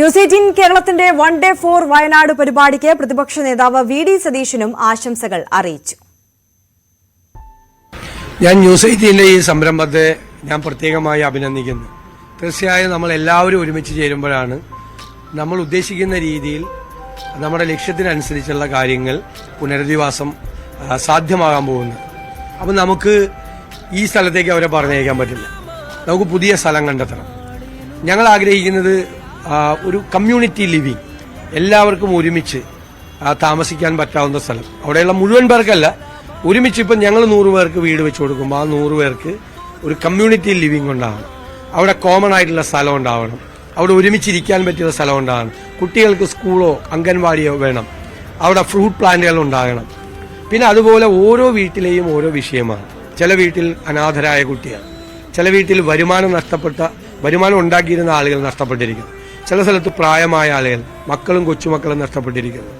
News eighteen കേരളത്തിന്റെ one day for Wayanad പരിപാടിക്ക് പ്രതിപക്ഷ നേതാവ് വി ഡി സതീശനും ആശംസകൾ അറിയിച്ചു. ഞാൻ ന്യൂസ് എയ്റ്റീന്റെ ഈ സംരംഭത്തെ ഞാൻ പ്രത്യേകമായി അഭിനന്ദിക്കുന്നു. തീർച്ചയായും നമ്മൾ എല്ലാവരും ഒരുമിച്ച് ചേരുമ്പോഴാണ് നമ്മൾ ഉദ്ദേശിക്കുന്ന രീതിയിൽ നമ്മുടെ ലക്ഷ്യത്തിനനുസരിച്ചുള്ള കാര്യങ്ങൾ പുനരധിവാസം സാധ്യമാകാൻ പോകുന്നത്. അപ്പം നമുക്ക് ഈ സ്ഥലത്തേക്ക് അവരെ പറഞ്ഞയക്കാൻ പറ്റില്ല. നമുക്ക് പുതിയ സ്ഥലം കണ്ടെത്തണം. ഞങ്ങൾ ആഗ്രഹിക്കുന്നത് ഒരു കമ്മ്യൂണിറ്റി ലിവിങ് എല്ലാവർക്കും ഒരുമിച്ച് താമസിക്കാൻ പറ്റാവുന്ന സ്ഥലം. അവിടെയുള്ള മുഴുവൻ പേർക്കല്ല ഒരുമിച്ച് ഇപ്പം ഞങ്ങൾ നൂറ് പേർക്ക് വീട് വെച്ച് കൊടുക്കുമ്പോൾ ആ നൂറ് പേർക്ക് ഒരു കമ്മ്യൂണിറ്റി ലിവിങ് ഉണ്ടാവണം. അവിടെ കോമൺ ആയിട്ടുള്ള സ്ഥലം ഉണ്ടാവണം. അവിടെ ഒരുമിച്ചിരിക്കാൻ പറ്റിയ സ്ഥലം ഉണ്ടാകണം കുട്ടികൾക്ക് സ്കൂളോ അംഗൻവാടിയോ വേണം. അവിടെ ഫ്രൂട്ട് പ്ലാന്റുകൾ ഉണ്ടാകണം. പിന്നെ അതുപോലെ ഓരോ വീട്ടിലെയും ഓരോ വിഷയമാണ്. ചില വീട്ടിൽ അനാഥരായ കുട്ടികൾ ചില വീട്ടിൽ വരുമാനം നഷ്ടപ്പെട്ട വരുമാനം ഉണ്ടാക്കിയിരുന്ന ആളുകൾ നഷ്ടപ്പെട്ടിരിക്കുന്നു. ചില സ്ഥലത്ത് പ്രായമായ ആളുകൾ മക്കളും കൊച്ചുമക്കളും നഷ്ടപ്പെട്ടിരിക്കുന്നു.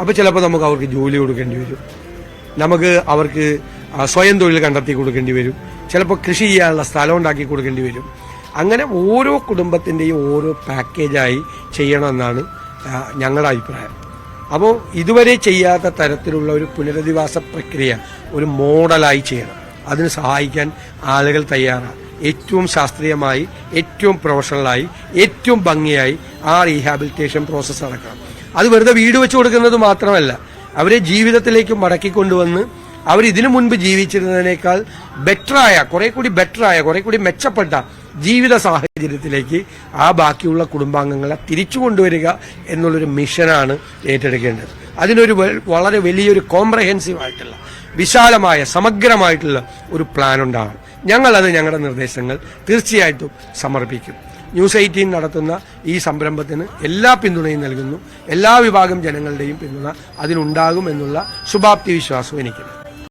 അപ്പോൾ ചിലപ്പോൾ നമുക്ക് അവർക്ക് ജോലി കൊടുക്കേണ്ടി വരും. നമുക്ക് അവർക്ക് സ്വയം തൊഴിൽ കണ്ടെത്തി കൊടുക്കേണ്ടി വരും. ചിലപ്പോൾ കൃഷി ചെയ്യാനുള്ള സ്ഥലം ഉണ്ടാക്കി കൊടുക്കേണ്ടി വരും. അങ്ങനെ ഓരോ കുടുംബത്തിന്റെയും ഓരോ പാക്കേജായി ചെയ്യണമെന്നാണ് ഞങ്ങളുടെ അഭിപ്രായം. അപ്പോൾ ഇതുവരെ ചെയ്യാത്ത തരത്തിലുള്ള ഒരു പുനരധിവാസ പ്രക്രിയ ഒരു മോഡലായി ചെയ്യണം. അതിന് സഹായിക്കാൻ ആളുകൾ തയ്യാറാണ്. ഏറ്റവും ശാസ്ത്രീയമായി ഏറ്റവും പ്രൊഫഷണലായി ഏറ്റവും ഭംഗിയായി ആ റീഹാബിലിറ്റേഷൻ പ്രോസസ്സ് നടക്കണം അത് വെറുതെ വീട് വെച്ച് കൊടുക്കുന്നത് മാത്രമല്ല അവരെ ജീവിതത്തിലേക്ക് മടക്കിക്കൊണ്ടുവന്ന് അവർ ഇതിനു മുൻപ് ജീവിച്ചിരുന്നതിനേക്കാൾ ബെറ്ററായ കുറെ കൂടി ബെറ്ററായ കുറെ കൂടി മെച്ചപ്പെട്ട ജീവിത സാഹചര്യത്തിലേക്ക് ആ ബാക്കിയുള്ള കുടുംബാംഗങ്ങളെ തിരിച്ചു കൊണ്ടുവരിക എന്നുള്ളൊരു മിഷനാണ് ഏറ്റെടുക്കേണ്ടത്. അതിനൊരു വളരെ വലിയൊരു കോംപ്രഹെൻസീവ് ആയിട്ടുള്ള വിശാലമായ സമഗ്രമായിട്ടുള്ള ഒരു പ്ലാൻ ഉണ്ടാകണം ഞങ്ങളത് ഞങ്ങളുടെ നിർദ്ദേശങ്ങൾ തീർച്ചയായിട്ടും സമർപ്പിക്കും. ന്യൂസ് എയ്റ്റീൻ നടത്തുന്ന ഈ സംരംഭത്തിന് എല്ലാ പിന്തുണയും നൽകുന്നു. എല്ലാ വിഭാഗം ജനങ്ങളുടെയും പിന്തുണ അതിനുണ്ടാകും എന്നുള്ള ശുഭാപ്തി വിശ്വാസവും എനിക്കുണ്ട്.